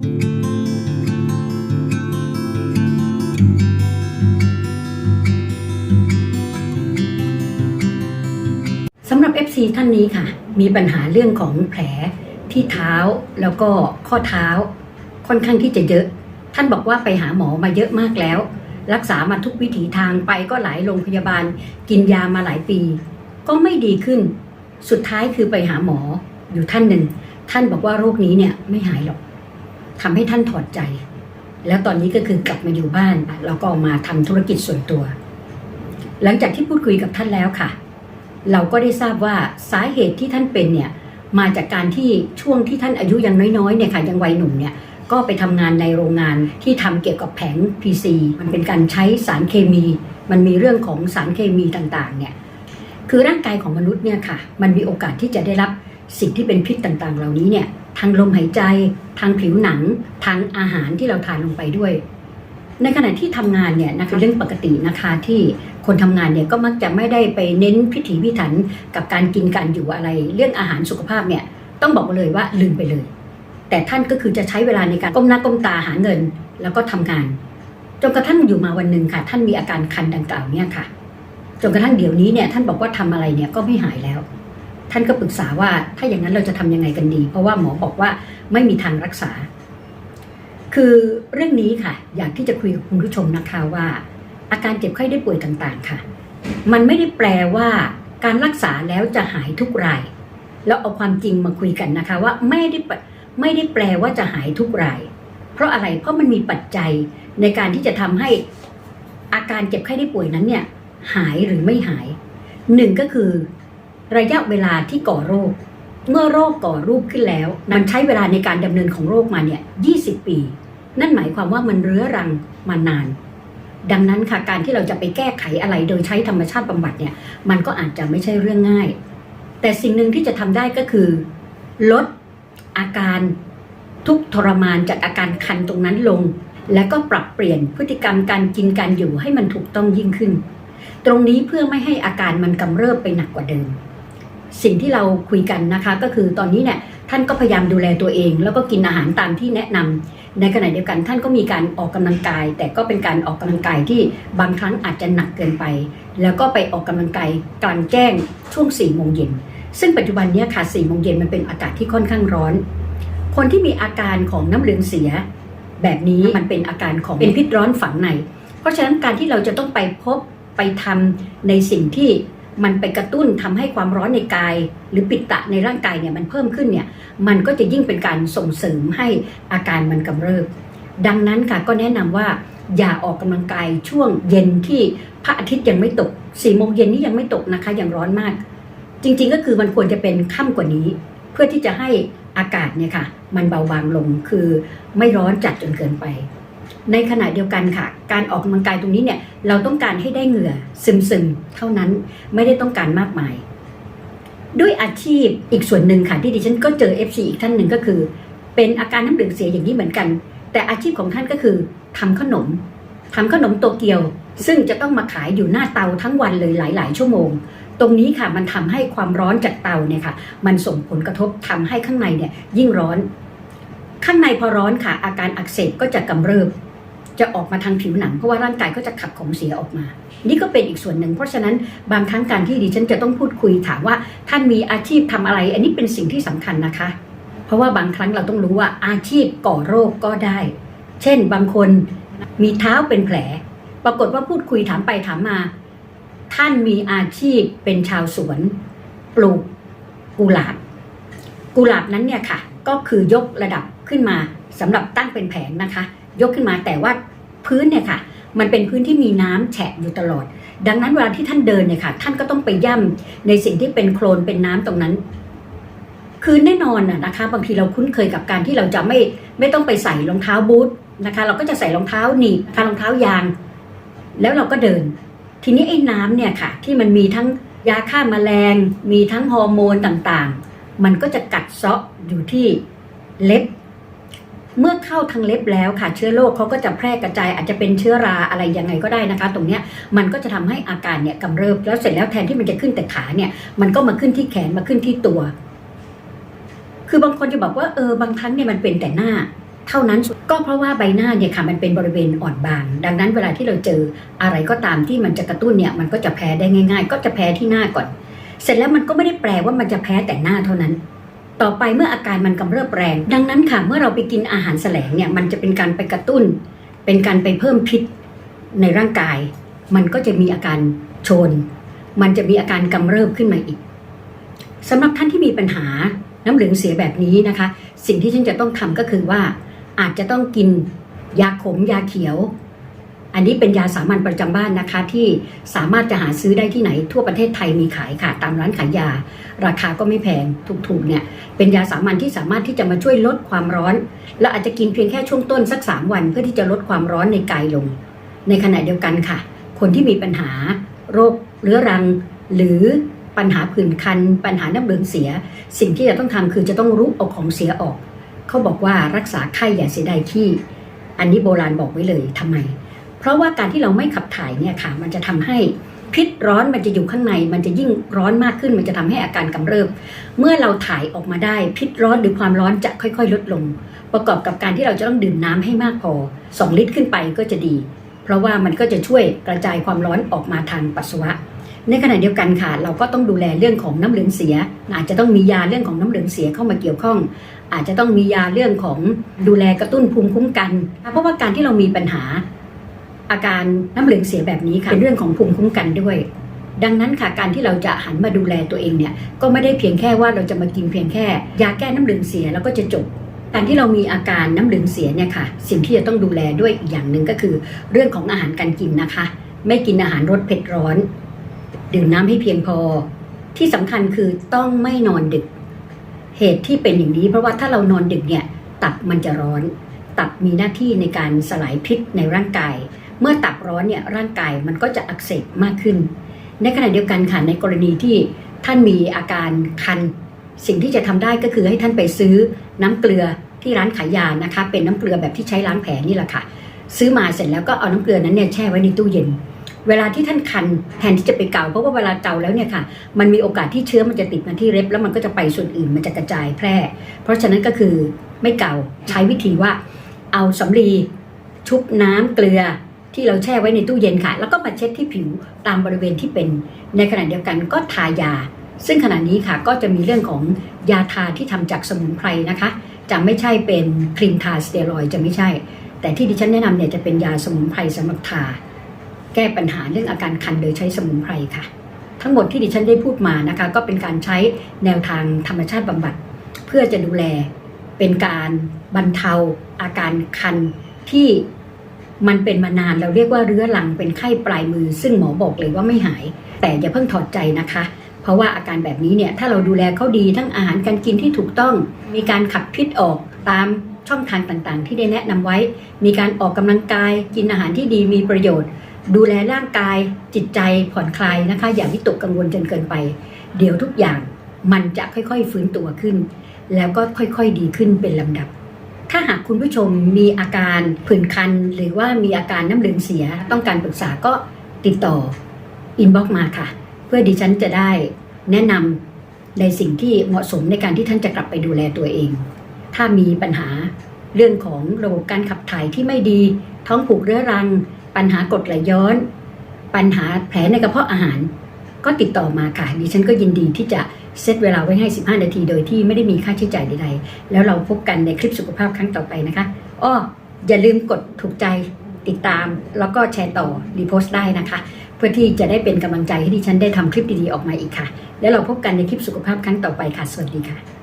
สำหรับ FC ท่านนี้ค่ะ มีปัญหาเรื่องของแผลที่เท้าแล้วก็ข้อเท้า ค่อนข้างที่จะเยอะ ท่านบอกว่าไปหาหมอมาเยอะมากแล้ว รักษามาทุกวิถีทางไปก็หลายโรงพยาบาล กินยามาหลายปี ก็ไม่ดีขึ้น สุดท้ายคือไปหาหมออยู่ท่านหนึ่ง ท่านบอกว่าโรคนี้เนี่ยไม่หายหรอก ทำให้ท่านถอดใจ แล้วตอนนี้ก็คือกลับมาอยู่บ้านแล้วก็มาทำธุรกิจส่วนตัว หลังจากที่พูดคุยกับท่านแล้วค่ะ เราก็ได้ทราบว่าสาเหตุที่ท่านเป็นเนี่ยมาจากการที่ช่วงที่ท่านอายุยังน้อยๆเนี่ยค่ะยังวัยหนุ่มเนี่ยก็ไปทำงานในโรงงานที่ทำเกี่ยวกับแผง PC มันเป็นการใช้สารเคมี มันมีเรื่องของสารเคมีต่างๆเนี่ยคือร่างกายของมนุษย์เนี่ยค่ะ มันมีโอกาสที่จะได้รับ สิ่งที่เป็นพิษต่างๆ เหล่านี้เนี่ยทางลมหายใจ ทางผิวหนัง ทางอาหารที่เราทานลงไปด้วย ในขณะที่ทำงานเนี่ยนะคะเรื่องปกตินะคะที่คนทำงานเนี่ยก็มักจะไม่ได้ไปเน้นพิถีพิถันกับการกินการอยู่อะไร เรื่องอาหารสุขภาพเนี่ยต้องบอกเลยว่าลืมไปเลย แต่ท่านก็คือจะใช้เวลาในการก้มหน้าก้มตาหาเงิน แล้วก็ทำงานจนกระทั่งอยู่มาวันหนึ่งค่ะ ท่านมีอาการคันดังกล่าวเนี่ยค่ะจนกระทั่งเดี๋ยวนี้เนี่ยท่านบอกว่าทำอะไรเนี่ยก็ไม่หายแล้ว ท่านก็ปรึกษาว่าถ้าอย่างนั้นเราจะทำยังไงกันดี เพราะว่าหมอบอกว่าไม่มีทางรักษา คือเรื่องนี้ค่ะ อยากที่จะคุยกับคุณผู้ชมนะคะว่า อาการเจ็บไข้ได้ป่วยต่างๆ ค่ะ มันไม่ได้แปลว่าการรักษาแล้วจะหายทุกราย แล้วเอาความจริงมาคุยกันนะคะ ว่าไม่ได้ไม่ได้แปลว่าจะหายทุกราย เพราะอะไรเพราะมันมีปัจจัยในการที่จะทำให้อาการเจ็บไข้ได้ป่วยนั้นเนี่ยหายหรือไม่หายหนึ่งก็คือ ระยะเวลาที่ก่อโรค เมื่อโรคก่อรูปขึ้นแล้ว มันใช้เวลาในการดำเนินของโรคมาเนี่ย20ปี นั่นหมายความว่ามันเรื้อรังมานาน ดังนั้นค่ะการที่เราจะไปแก้ไขอะไรโดยใช้ธรรมชาติบำบัดเนี่ยมันก็อาจจะไม่ใช่เรื่องง่าย แต่สิ่งหนึ่งที่จะทำได้ก็คือ ลดอาการทุกทรมานจากอาการคันตรงนั้นลง แล้วก็ปรับเปลี่ยนพฤติกรรมการกินการอยู่ให้มันถูกต้องยิ่งขึ้น ตรงนี้เพื่อไม่ให้อาการมันกำเริบไปหนักกว่าเดิม สิ่งที่เราคุยกันนะคะ ก็คือตอนนี้เนี่ยท่านก็พยายามดูแลตัวเอง แล้วก็กินอาหารตามที่แนะนำในขณะเดียวกันท่านก็มีการออกกำลังกาย แต่ก็เป็นการออกกำลังกายที่บางครั้งอาจจะหนักเกินไป แล้วก็ไปออกกำลังกายกลางแจ้งช่วง4ี่โมงเย็นซึ่งปัจจุบันเนี้ค่ะ4ี่โมงเย็นมันเป็นอากาศที่ค่อนข้างร้อน คนที่มีอาการของน้ำเหลืองเสีย แบบนี้มันเป็นอาการของเป็นพิษร้อนฝังใน เพราะฉะนั้นการที่เราจะต้องไปพบไปทำในสิ่งที่ มันไปกระตุ้นทำให้ความร้อนในกาย หรือปิตะในร่างกายเนี่ยมันเพิ่มขึ้นเนี่ยมันก็จะยิ่งเป็นการส่งเสริมให้อาการมันกำเริบ ดังนั้นค่ะก็แนะนำว่าอย่าออกกำลังกายช่วงเย็นที่พระอาทิตย์ยังไม่ตกสี่โมงเย็นนี่ยังไม่ตกนะคะยังร้อนมาก จริงๆก็คือมันควรจะเป็นค่ำกว่านี้ เพื่อที่จะให้อากาศเนี่ยค่ะ มันเบาบางลงคือไม่ร้อนจัดจนเกินไป ในขณะเดียวกันค่ะ การออกกำลังกายตรงนี้เนี่ยเราต้องการให้ได้เหงื่อซึมๆเท่านั้นไม่ได้ต้องการมากมาย ด้วยอาชีพอีกส่วนหนึ่งค่ะที่ดิฉันก็เจอ FC อีกท่านหนึ่งก็คือ เป็นอาการน้ำเหลืองเสียอย่างนี้เหมือนกัน แต่อาชีพของท่านก็คือทำขนมทำขนมโตเกียว ซึ่งจะต้องมาขายอยู่หน้าเตาทั้งวันเลยหลาย ๆ ชั่วโมง ตรงนี้ค่ะมันทำให้ความร้อนจากเตาเนี่ยค่ะมันส่งผลกระทบทำให้ข้างในเนี่ยยิ่งร้อน ข้างในพอร้อนค่ะ อาการอักเสบก็จะกำเริบ จะออกมาทางผิวหนังเพราะว่าร่างกายก็จะขับของเสียออกมา นี่ก็เป็นอีกส่วนหนึ่ง เพราะฉะนั้นบางครั้งการที่ดิฉันจะต้องพูดคุยถามว่าท่านมีอาชีพทำอะไร อันนี้เป็นสิ่งที่สำคัญนะคะ เพราะว่าบางครั้งเราต้องรู้ว่าอาชีพก่อโรคก็ได้ เช่น บางคนมีเท้าเป็นแผล ปรากฏว่าพูดคุยถามไปถามมา ท่านมีอาชีพเป็นชาวสวน ปลูกกุหลาบ กุหลาบนั้นเนี่ยค่ะ ก็คือยกระดับ ขึ้นมาสำหรับตั้งเป็นแผงนะคะ ยกขึ้นมาแต่ว่าพื้นเนี่ยค่ะ มันเป็นพื้นที่มีน้ำแฉะอยู่ตลอด ดังนั้นเวลาที่ท่านเดินเนี่ยค่ะ ท่านก็ต้องไปย่ำในสิ่งที่เป็นโคลนเป็นน้ำตรงนั้น คือแน่นอนน่ะนะคะ บางทีเราคุ้นเคยกับการที่เราจะไม่ไม่ต้องไปใส่รองเท้าบูทนะคะ เราก็จะใส่รองเท้าหนีบนะคะรองเท้ายาง แล้วเราก็เดิน ทีนี้ไอ้น้ำเนี่ยค่ะ ที่มันมีทั้งยาฆ่าแมลง มีทั้งฮอร์โมนต่างๆ มันก็จะกัดเซาะอยู่ที่เล็บ เมื่อเข้าทางเล็บแล้วค่ะเชื้อโรคเขาก็จะแพร่กระจายอาจจะเป็นเชื้อราอะไรยังไงก็ได้นะคะ ตรงเนี้ยมันก็จะทำให้อาการเนี่ยกำเริบแล้วเสร็จแล้วแทนที่มันจะขึ้นแต่ขาเนี่ยมันก็มาขึ้นที่แขนมาขึ้นที่ตัว คือบางคนจะบอกว่าเออบางครั้งเนี่ยมันเป็นแต่หน้าเท่านั้นก็เพราะว่าใบหน้าเนี่ยค่ะมันเป็นบริเวณอ่อนบาง ดังนั้นเวลาที่เราเจออะไรก็ตามที่มันจะกระตุ้นเนี่ยมันก็จะแพ้ได้ง่าย ๆ ก็จะแพ้ที่หน้าก่อน เสร็จแล้วมันก็ไม่ได้แปลว่ามันจะแพ้แต่หน้าเท่านั้น ต่อไปเมื่ออาการมันกำเริบแรง ดังนั้นค่ะเมื่อเราไปกินอาหารแสลงเนี่ยมันจะเป็นการไปกระตุ้น เป็นการไปเพิ่มพิษในร่างกาย มันก็จะมีอาการโชน มันจะมีอาการกำเริบขึ้นมาอีกสำหรับท่านที่มีปัญหาน้ำเหลืองเสียแบบนี้นะคะ สิ่งที่ฉันจะต้องทำก็คือว่าอาจจะต้องกินยาขมยาเขียว อันนี้เป็นยาสามัญประจำบ้านนะคะ ที่สามารถจะหาซื้อได้ที่ไหนทั่วประเทศไทยมีขายค่ะ ตามร้านขายยา ราคาก็ไม่แพงถูกๆเนี่ยเป็นยาสามัญที่สามารถที่จะมาช่วยลดความร้อน และอาจจะกินเพียงแค่ช่วงต้นสัก 3 วัน เพื่อที่จะลดความร้อนในกายลง ในขณะเดียวกันค่ะ คนที่มีปัญหา โรคเรื้อรัง หรือปัญหาผื่นคัน ปัญหาน้ำเหลืองเสีย สิ่งที่จะต้องทำคือจะต้องรุกเอาของเสียออก เขาบอกว่ารักษาไข้อย่าเสียดายขี้อันนี้โบราณบอกไว้เลยทำไม เพราะว่าการที่เราไม่ขับถ่ายเนี่ยค่ะ มันจะทำให้พิษร้อนมันจะอยู่ข้างใน มันจะยิ่งร้อนมากขึ้น มันจะทำให้อาการกำเริบ เมื่อเราถ่ายออกมาได้ พิษร้อนหรือความร้อนจะค่อย ๆ ลดลง ประกอบกับการที่เราจะต้องดื่มน้ำให้มากพอ 2 ลิตรขึ้นไปก็จะดี เพราะว่ามันก็จะช่วยกระจายความร้อนออกมาทางปัสสาวะ ในขณะเดียวกันค่ะ เราก็ต้องดูแลเรื่องของน้ำเหลืองเสีย อาจจะต้องมียาเรื่องของน้ำเหลืองเสียเข้ามาเกี่ยวข้อง อาจจะต้องมียาเรื่องของดูแลกระตุ้นภูมิคุ้มกัน เพราะว่าการที่เรามีปัญหา อาการน้ำเหลืองเสียแบบนี้ค่ะเป็นเรื่องของภูมิคุ้มกันด้วย ดังนั้นค่ะการที่เราจะหันมาดูแลตัวเองเนี่ยก็ไม่ได้เพียงแค่ว่าเราจะมากินเพียงแค่ ยาแก้น้ำเหลืองเสียแล้วก็จะจบการที่เรามีอาการน้ำเหลืองเสียเนี่ยค่ะ สิ่งที่จะต้องดูแลด้วยอีกอย่างหนึ่งก็คือ เรื่องของอาหารการกินนะคะ ไม่กินอาหารรสเผ็ดร้อน ดื่มน้ำให้เพียงพอ ที่สำคัญคือต้องไม่นอนดึก เหตุที่เป็นอย่างนี้ เพราะว่าถ้าเรานอนดึกเนี่ย ตับมันจะร้อน ตับมีหน้าที่ในการสลายพิษในร่างกาย เมื่อตับร้อนเนี่ยร่างกายมันก็จะอักเสบมากขึ้น ในขณะเดียวกันค่ะในกรณีที่ท่านมีอาการคัน สิ่งที่จะทำได้ก็คือให้ท่านไปซื้อน้ำเกลือที่ร้านขายยานะคะ เป็นน้ำเกลือแบบที่ใช้ล้างแผลนี่แหละค่ะ ซื้อมาเสร็จแล้วก็เอาน้ำเกลือนั้นเนี่ยแช่ไว้ในตู้เย็น เวลาที่ท่านคันแทนที่จะไปเกาเพราะว่าเวลาเกาแล้วเนี่ยค่ะ มันมีโอกาสที่เชื้อมันจะติดมาที่เล็บแล้วมันก็จะไปส่วนอื่นมันจะกระจายแพร่ เพราะฉะนั้นก็คือไม่เกาใช้วิธีว่า เอาสำลีชุบน้ำเกลือ ที่เราแช่ไว้ในตู้เย็นค่ะ แล้วก็มาเช็ดที่ผิวตามบริเวณที่เป็น ในขณะเดียวกันก็ทายา ซึ่งขณะนี้ค่ะก็จะมีเรื่องของยาทาที่ทำจากสมุนไพรนะคะ จะไม่ใช่เป็นครีมทาสเตียรอยจะไม่ใช่ แต่ที่ดิฉันแนะนำเนี่ยจะเป็นยาสมุนไพรสำหรับทา แก้ปัญหาเรื่องอาการคันโดยใช้สมุนไพรค่ะ ทั้งหมดที่ดิฉันได้พูดมานะคะ ก็เป็นการใช้แนวทางธรรมชาติบำบัด เพื่อจะดูแลเป็นการบรรเทาอาการคันที่ มันเป็นมานานเราเรียกว่าเรื้อรังเป็นไข้ปลายมือ ซึ่งหมอบอกเลยว่าไม่หาย แต่อย่าเพิ่งถอดใจนะคะ เพราะว่าอาการแบบนี้เนี่ยถ้าเราดูแลเขาดีทั้งอาหารการกินที่ถูกต้อง มีการขับพิษออกตามช่องทางต่างๆ ที่ได้แนะนำไว้ มีการออกกำลังกาย กินอาหารที่ดีมีประโยชน์ ดูแลร่างกาย จิตใจผ่อนคลายนะคะ อย่าวิตกกังวลจนเกินไป เดี๋ยวทุกอย่างมันจะค่อยๆฟื้นตัวขึ้น แล้วก็ค่อยๆดีขึ้นเป็นลำดับ ถ้าหากคุณผู้ชมมีอาการผื่นคัน หรือว่ามีอาการน้ำเหลืองเสีย ต้องการปรึกษาก็ติดต่ออินบ็อกมาค่ะ เพื่อดิฉันจะได้แนะนำในสิ่งที่เหมาะสมในการที่ท่านจะกลับไปดูแลตัวเอง ถ้ามีปัญหาเรื่องของระบบการขับถ่ายที่ไม่ดี ท้องผูกเรื้อรัง ปัญหากรดไหลย้อน ปัญหาแผลในกระเพาะอาหาร ก็ติดต่อมาค่ะดิฉันก็ยินดีที่จะ เซตเวลาไว้ให้ 15 นาที โดยที่ไม่ได้มีค่าใช้จ่ายใดๆ แล้วเราพบกันในคลิปสุขภาพครั้งต่อไปนะคะ อ้อ อย่าลืมกดถูกใจติดตาม แล้วก็แชร์ต่อ รีโพสต์ได้นะคะ เพื่อที่จะได้เป็นกำลังใจให้ดิฉันได้ทำคลิปดีๆออกมาอีกค่ะ แล้วเราพบกันในคลิปสุขภาพครั้งต่อไปค่ะ สวัสดีค่ะ